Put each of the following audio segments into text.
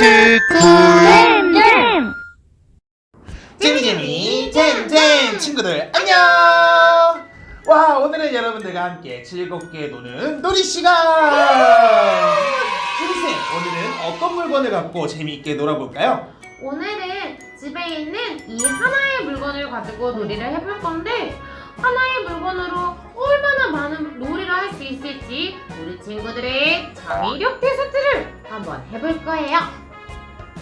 스쿨 잼! 재미재미 잼잼 친구들 안녕 와 오늘은 여러분들과 함께 즐겁게 노는 놀이 시간 재미쌤 오늘은 어떤 물건을 갖고 재미있게 놀아볼까요? 오늘은 집에 있는 이 하나의 물건을 가지고 놀이를 해볼 건데 하나의 물건으로 얼마나 많은 놀이를 할 수 있을지 우리 친구들의 창의력 테스트를 한번 해볼 거예요.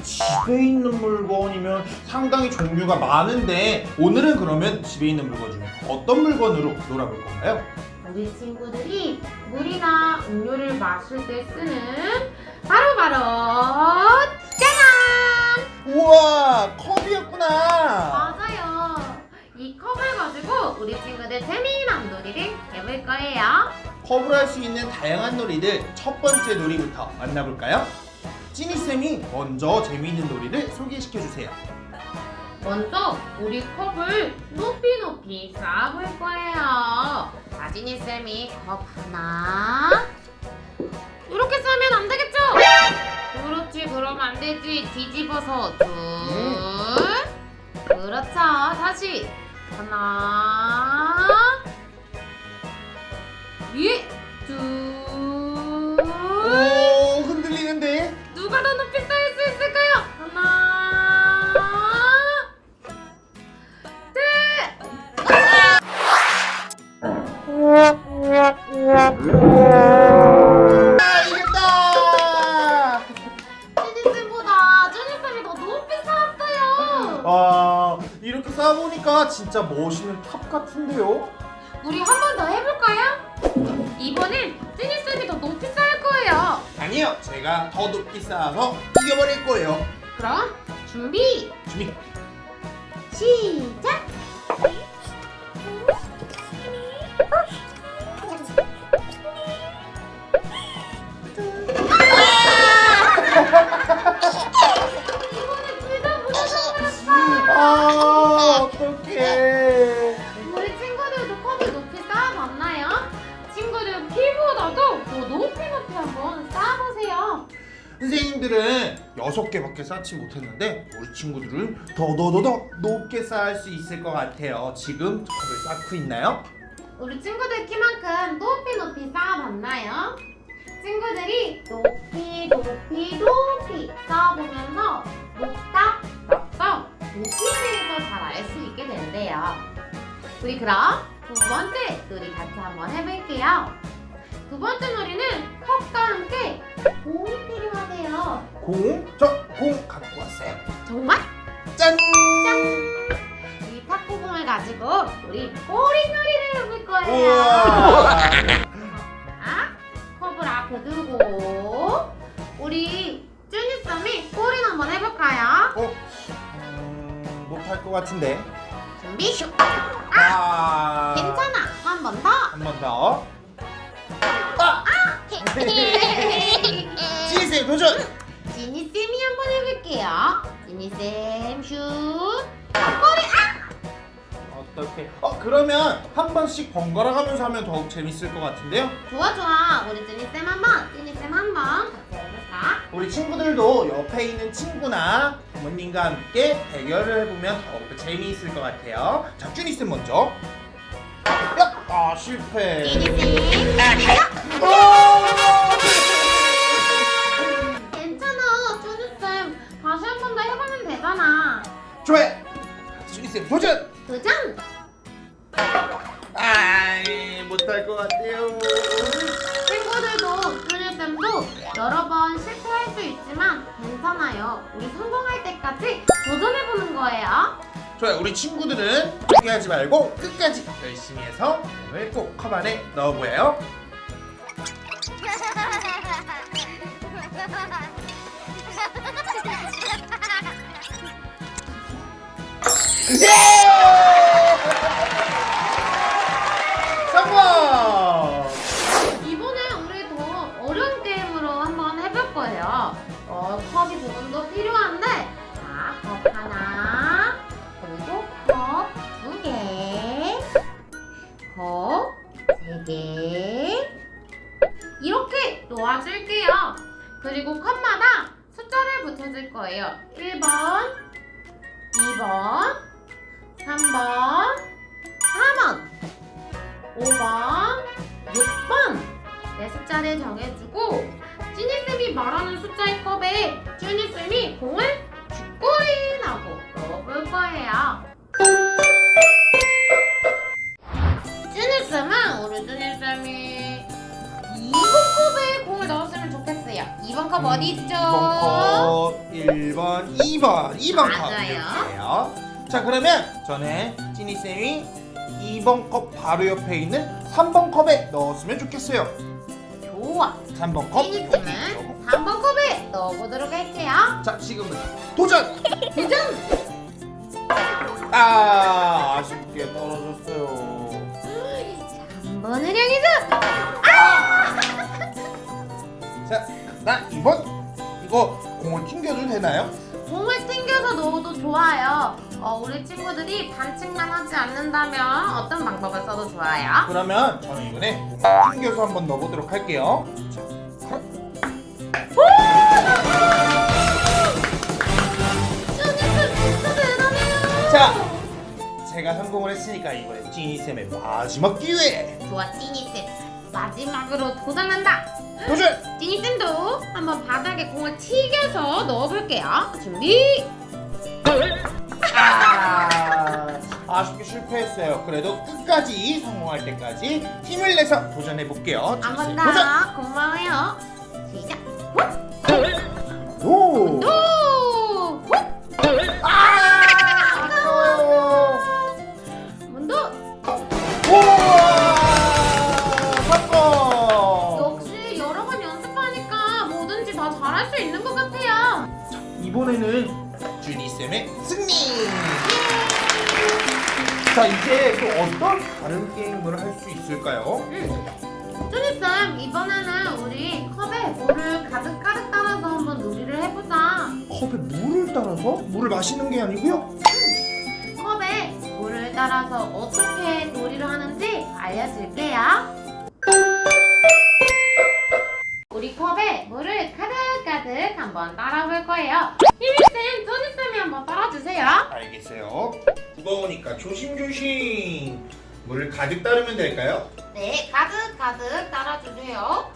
집에 있는 물건이면 상당히 종류가 많은데 오늘은 그러면 집에 있는 물건 중에 어떤 물건으로 놀아볼 건가요? 우리 친구들이 물이나 음료를 마실 때 쓰는 바로바로 짜잔! 우와 컵이었구나 맞아요. 이 컵을 가지고 우리 친구들 재미난 놀이를 해볼 거예요. 컵으로 할 수 있는 다양한 놀이들 첫 번째 놀이부터 만나볼까요? 찐이쌤이 먼저 재미있는 놀이를 소개시켜주세요. 먼저 우리 컵을 높이 높이 쌓아볼 거예요. 아진이 쌤이 컵 하나. 이렇게 쌓으면 안 되겠죠? 그렇지 그럼 안 되지. 뒤집어서 둘. 그렇죠. 다시. 하나. 위둘 진짜 멋있는 탑 같은데요 우리 한 번 더 해볼까요? 이번엔 쭈니쌤이 더 높이 쌓을 거예요. 아니요 제가 더 높이 쌓아서 이겨버릴 거예요 그럼 준비, 준비 시작. 선생님들은 여섯 개밖에 쌓지 못했는데 우리 친구들은 더더더더 높게 쌓을 수 있을 것 같아요 지금 컵을 쌓고 있나요? 우리 친구들 키만큼 높이 높이 쌓아봤나요? 친구들이 높이 높이 높이 쌓아보면서 높다 낮다 높이에 대해서 잘 알 수 있게 된대요. 우리 그럼 두 번째 놀이 같이 한번 해볼게요. 두 번째 놀이는 컵과 함께 공이 필요하대요. 공? 저 공 갖고 왔어요 정말? 짠! 이 탁구공을 가지고 우리 꼬리 놀이를 해볼 거예요. 우와 자, 컵을 앞에 두고 우리 쭈니썸이 꼬리 한번 해볼까요? 어? 음, 못할 것 같은데 준비 슉! 아. 지니쌤 슛. 어떻게? 어 그러면 한 번씩 번갈아 가면서 하면 더욱 재밌을 것 같은데요? 좋아 좋아. 우리 지니쌤 한 번, 지니쌤 한 번. 같이 해볼까? 우리 친구들도 옆에 있는 친구나 부모님과 함께 대결을 해보면 더욱 재미있을 것 같아요. 자, 쭈니쌤 먼저. 야! 아 실패. 지니쌤. 오! 친구들은 포기하지 말고 끝까지 열심히 해서 몸을 꼭컵 안에 넣어보여요. 성공! 이번에 우리 더 어려운 게임으로 한번 해볼 거예요. 어, 컵이 조금 더 필요한데, 그리고 컵마다 숫자 숫자를 붙여줄 거예요. 1번, 2번, 3번, 4번, 5번, 6번 네 숫자를 정해주고 찐이쌤이 말하는 숫자의 컵에 쭈니쌤이 공을 나고 넣어볼 거예요. 쭈니쌤은 우리 쭈니쌤이 2번 컵에 공을 넣었으 면 좋겠어요. 2번 컵 어디 있죠? 2번 컵, 1번, 2번, 2번 컵 맞아요. 이렇게요. 자 그러면 전에 찐이 쌤이 2번 컵 바로 옆에 있는 3번 컵에 넣었으면 좋겠어요. 좋아. 3번 컵. 찐이쌤은 3번 컵에 넣어보도록 할게요. 자 지금부터 도전. 도전! 아 아쉽게 떨어졌어요. 3번을 향해서 자, 나 2번 이거 공을 튕겨도 되나요? 공을 튕겨서 넣어도 좋아요. 어, 우리 친구들이 반칙만 하지 않는다면 어떤 방법을 써도 좋아요. 그러면 저는 이번에 튕겨서 한번 넣어보도록 할게요. 자, 쭈니쌤 진짜 대단해요. 자, 제가 성공을 했으니까 이번에 찐이 쌤의 마지막 기회 좋아, 찐이쌤. 마지막으로 도전한다. 도전. 찐이쌤도 한번 바닥에 공을 튀겨서 넣어볼게요. 준비. 아, 아쉽게 실패했어요. 그래도 끝까지 성공할 때까지 힘을 내서 도전해 볼게요. 도전. 더. 고마워요. 할수 있을까요? 쭈니쌤 이번에는 우리 컵에 물을 가득 가득 따라서 한번 놀이를 해보자. 컵에 물을 따라서? 물을 마시는 게 아니고요? 컵에 물을 따라서 어떻게 놀이를 하는지 알려줄게요. 우리 컵에 물을 가득가득 한번 따라볼 거예요. 희미쌤, 쭈니쌤이 한번 따라주세요. 알겠어요. 무거우니까 조심조심. 물을 가득 따르면 될까요? 네, 가득 가득 따라주세요.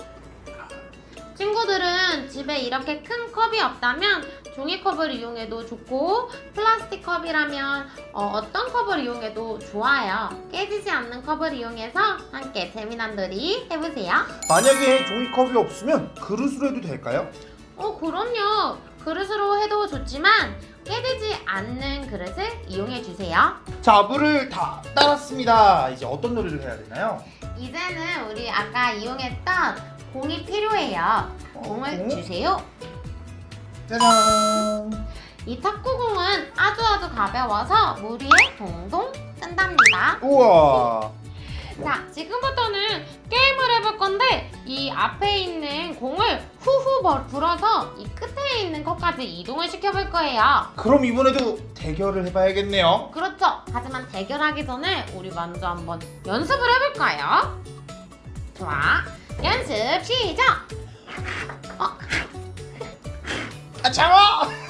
친구들은 집에 이렇게 큰 컵이 없다면 종이컵을 이용해도 좋고 플라스틱 컵이라면 어, 떤 컵을 이용해도 좋아요. 깨지지 않는 컵을 이용해서 함께 재미난 놀이 해보세요. 만약에 종이컵이 없으면 그릇으로 해도 될까요? 어, 그럼요. 그릇으로 해도 좋지만 깨지지 않는 그릇을 이용해 주세요. 자, 물을 다 따랐습니다. 이제 어떤 놀이를 해야 되나요? 이제는 우리 아까 이용했던 공이 필요해요. 공을 공? 주세요. 짜잔! 이 탁구공은 아주 아주 가벼워서 물 위에 동동 뜬답니다. 우와! 자, 지금부터는 게임을 해볼 건데 이 앞에 있는 공을 후후 벌- 불어서 이 끝에 있는 컵까지 이동을 시켜볼 거예요. 그럼 이번에도 대결을 해봐야겠네요. 그렇죠. 하지만 대결하기 전에 우리 먼저 한번 연습을 해볼까요? 좋아. 연습 시작! 아, 장어!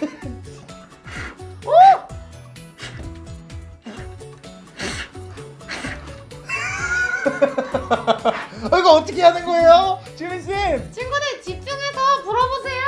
어, 이거 어떻게 하는 거예요? 지민 쌤! 친구들 집중해서 불어보세요.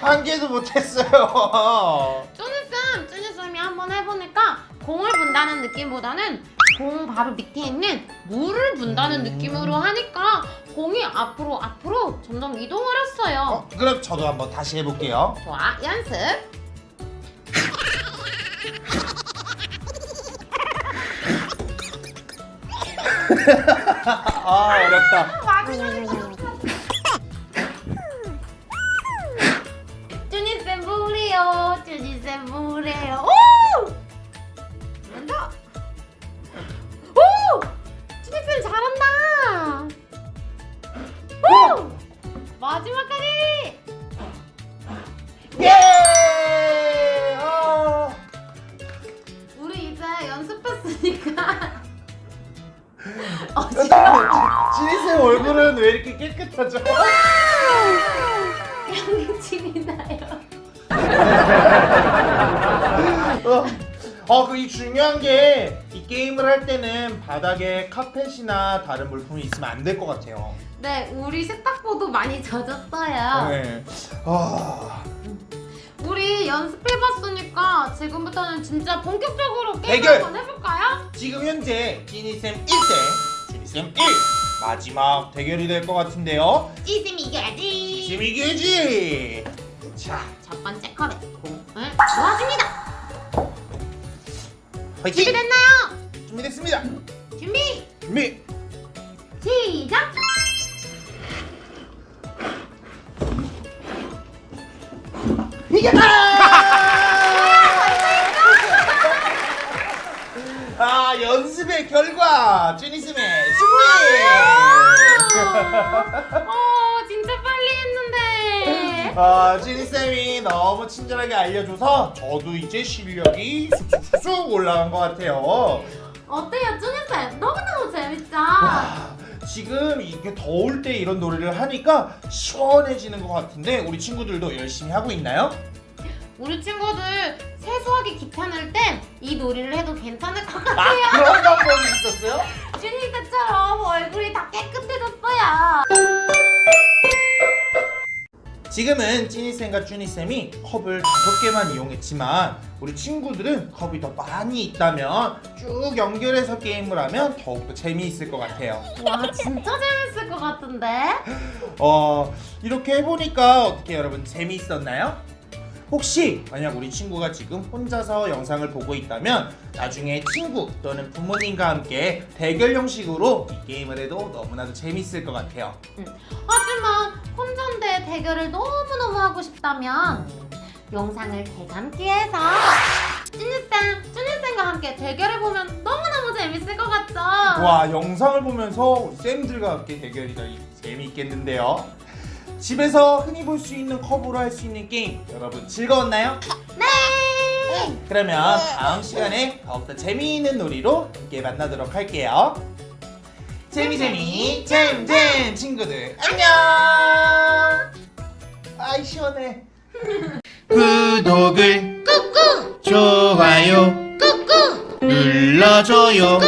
한 개도 못했어요. 쭈니쌤, 쭈니쌤이 한번 해보니까 공을 분다는 느낌보다는 공 바로 밑에 있는 물을 분다는 음. 느낌으로 하니까 공이 앞으로 앞으로 점점 이동을 했어요. 어, 그럼 저도 한번 다시 해볼게요. 좋아, 연습. 아, 어렵다. 쭈니 습했으니까 어, 찌니쌤 얼굴은 왜 이렇게 깨끗하죠? 양심이 나요. 어, 그 이 중요한 게 이 게임을 할 때는 바닥에 카펫이나 다른 물품이 있으면 안 될 것 같아요. 네, 우리 세탁보도 많이 젖었어요. 네. 아, 연습해봤으니까 지금부터는 진짜 본격적으로 게임 대결! 한번 해볼까요? 지금 현재 찌니쌤 1대 찌니쌤 1 마지막 대결이 될 것 같은데요. 찌sim 이겨야지. 찌님 이겨야지. 자, 첫 번째 컵에 공을 주어줍니다. 화이팅! 준비됐나요? 준비됐습니다. 준비 준비. 시작. 아 연습의 결과 쭈니스의 승리. 어, 진짜 빨리 했는데. 아 쭈니쌤이 너무 친절하게 알려줘서 저도 이제 실력이 쑥쑥 올라간 것 같아요. 어때요, 쭈니쌤? 너무너무 재밌죠? 와, 지금 이게 더울 때 이런 놀이를 하니까 시원해지는 것 같은데 우리 친구들도 열심히 하고 있나요? 우리 친구들 세수하기 귀찮을 땐 이 놀이를 해도 괜찮을 것 아 같아요. 그런 방법이 있었어요? 쭈니쌤처럼 얼굴이 다 깨끗해졌어요. 지금은 찐이쌤과 쭈니쌤이 컵을 다섯 개만 이용했지만 우리 친구들은 컵이 더 많이 있다면 쭉 연결해서 게임을 하면 더욱더 재미있을 것 같아요. 와, 진짜 재밌을 것 같은데? 어 이렇게 해보니까 어떻게 여러분 재미있었나요? 혹시 만약 우리 친구가 지금 혼자서 영상을 보고 있다면 나중에 친구 또는 부모님과 함께 대결 형식으로 이 게임을 해도 너무나도 재밌을 것 같아요. 하지만 혼자인데 대결을 너무너무 하고 싶다면 영상을 대감기해서 쭈니쌤, 쭈니쌤과 함께 대결해보면 너무너무 재밌을 것 같죠? 와 영상을 보면서 쌤들과 함께 대결이 더 재미있겠는데요. 집에서 흔히 볼 수 있는 컵으로 할 수 있는 게임 여러분 즐거웠나요? 네! 그러면 다음 시간에 더욱더 재미있는 놀이로 함께 만나도록 할게요. 재미재미 잼잼 친구들 안녕. 아이 시원해. 구독을 꾹꾹! 좋아요 꾹꾹! 눌러줘요